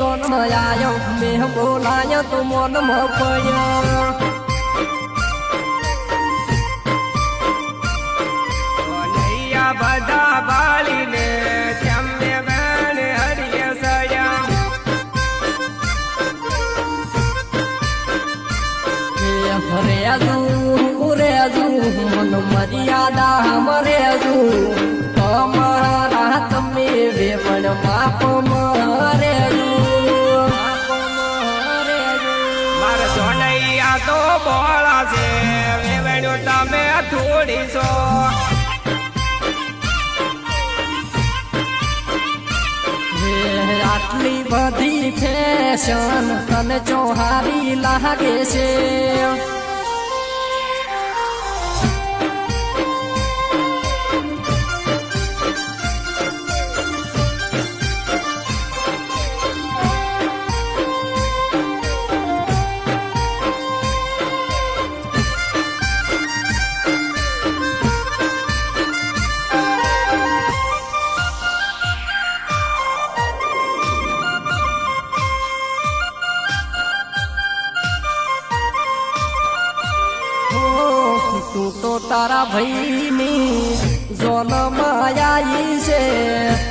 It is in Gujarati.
જન્મ આયો મેં બોલાય તો મન મપયા બધા બાળીને શ્યામને બેન હરિય સયા મન મર્યાદા તમારા માપ તો બોળા છે. વેવણ્યો તમે થોડી છો. આટલી બધી ફેશન તને ચોહારી લાગે છે. તું તો તારા ભાઈની જોન માયાઈ છે.